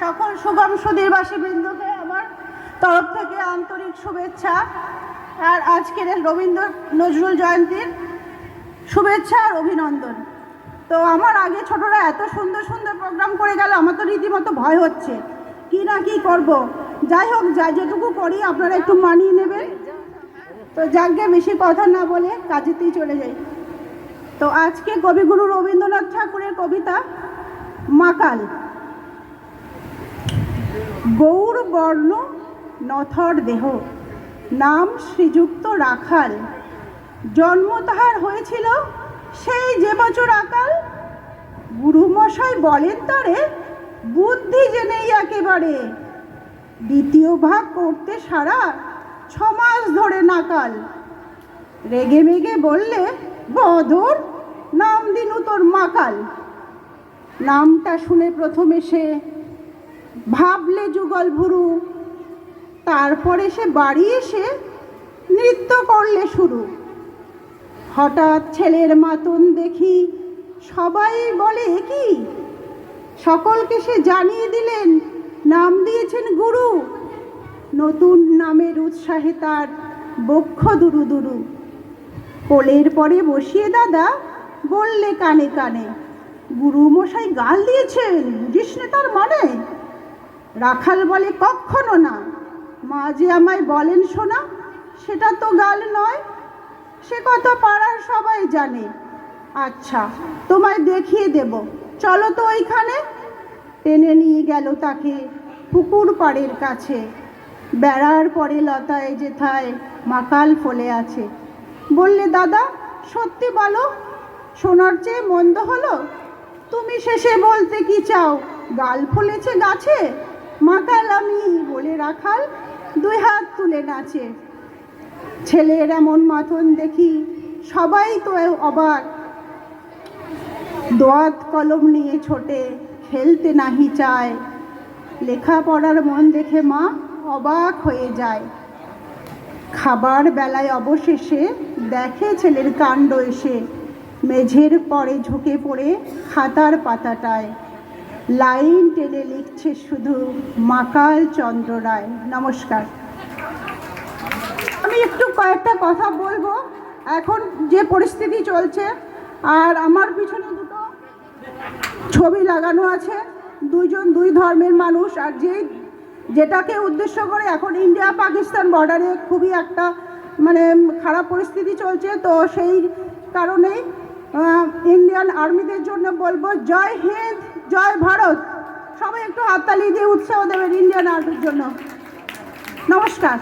সকল সুগম সুধীরবাসী বৃন্দকে আমার তরফ থেকে আন্তরিক শুভেচ্ছা। আর আজকের রবীন্দ্র নজরুল জয়ন্তীর শুভেচ্ছা আর অভিনন্দন। তো আমার আগে ছোটরা এত সুন্দর সুন্দর প্রোগ্রাম করে গেল, আমার তো রীতিমতো ভয় হচ্ছে। কি না কি করব? যাই হোক, যা যেটুকু করি আপনারা একটু মানিয়ে নেবেন। তো যাকে বেশি কথা না বলে কাজেতেই চলে যাই। তো আজকে কবিগুরু রবীন্দ্রনাথ ঠাকুরের কবিতা মাকাল গৌর বর্ণ নথর দেহ। নাম শ্রীযুক্ত রাখাল। জন্ম তাহার হয়েছিল সেই যে বছর আকাল। গুরুমশাই বলেন তারে, বুদ্ধি জেনেই একেবারে। দ্বিতীয় ভাগ করতে সারা ছমাস ধরে নাকাল। রেগে মেগে বললে, বদর, নাম দিনু তোর মাকাল। নামটা শুনে প্রথমে সে ভাবলে যুগল ভুরু। তারপরে সে বাড়ি এসে নৃত্য করলে শুরু। হঠাৎ ছেলের মাতন দেখি সবাই বলে, "এ কি? সকলকে সে জানিয়ে দিলেন, নাম দিয়েছেন গুরু। নতুন নামের উৎসাহে তার বক্ষ দুরু দুরু। কোলের পরে বসিয়ে দাদা বললে কানে কানে গুরু মশাই গাল দিয়েছেন বুঝিস তার মানে? রাখাল বলে, কখনো না। মা যে আমায় বলেন শোনা, সেটা তো গাল নয়, সে কথা পাড়ার সবাই জানে। আচ্ছা তোমায় দেখিয়ে দেব। চলো তো ওইখানে। টেনে নিয়ে গেল তাকে পুকুর পাড়ের কাছে। বেড়ার পরে লতায় যেথায় মাকাল ফলে আছে। বললে, দাদা, সত্যি বলো, সোনার চেয়ে মন্দ হলো? তুমি শেষে বলতে কি চাও? গাল ফলেছে গাছে? মাকাল আমি বলে রাখাল, দুই হাত তুলে নাচে। ছেলের এমন মাথন দেখি সবাই তো অবাক। দোয়াত কলম নিয়ে ছোটে, খেলতে নাহি চায়। লেখাপড়ার মন দেখে মা অবাক হয়ে যায়। খাবার বেলায় অবশেষে দেখে ছেলের কাণ্ড এসে। মেঝের পরে ঝুঁকে পড়ে খাতার পাতাটায়। লাইন টেনে লিখছে শুধু মাকাল চন্দ্র রায়। নমস্কার। আমি একটু কয়েকটা কথা বলব। এখন যে পরিস্থিতি চলছে, আর আমার পিছনে দুটো ছবি লাগানো আছে। দুইজন, দুই ধর্মের মানুষ, আর যে যেটাকে উদ্দেশ্য করে এখন ইন্ডিয়া পাকিস্তান বর্ডারে খুবই একটা মানে খারাপ পরিস্থিতি চলছে। তো সেই কারণেই ইন্ডিয়ান আর্মিদের জন্য বলব, জয় হিন্দ, জয় ভারত। সবাই একটু হাততালি দিয়ে উৎসাহ দেবেন ইন্ডিয়ান আর্মির জন্য। নমস্কার।